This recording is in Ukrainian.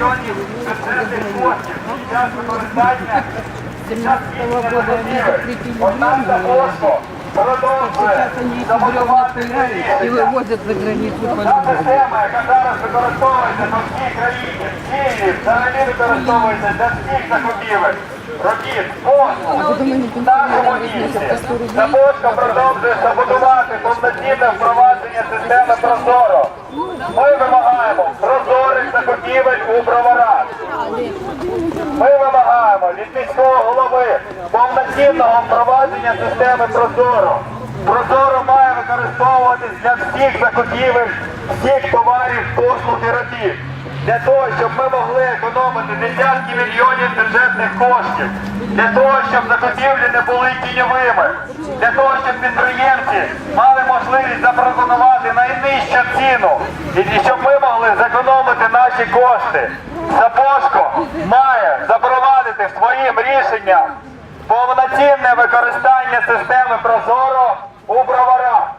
мільйонів бюджетних коштів під час використання під час. Однак Запорожко продовжує Сейчас они эти бревна саботувати пиляют и вывозят за границу Та система, яка зараз використовується по всій країні, в Києві, взагалі використовується для всіх закупівель, робіт, послуг, нашому місті. Запорожко продовжує саботувати повноцінне впровадження системи Прозоро. Ми вимагаємо прозорих закупівель у броварах. Ми вимагаємо від міського голови повноцінного впровадження системи Прозоро. Прозоро має використовуватись для всіх закупівель, всіх товарів, послуг і робіт. Для того, щоб ми могли економити десятки мільйонів бюджетних коштів, для того, щоб закупівлі не були тіньовими, для того, щоб підприємці мали можливість запропонувати найнижчу ціну, і щоб ми могли зекономити наші кошти. Запошко має запровадити своїм рішенням повноцінне використання системи Прозоро у броварах.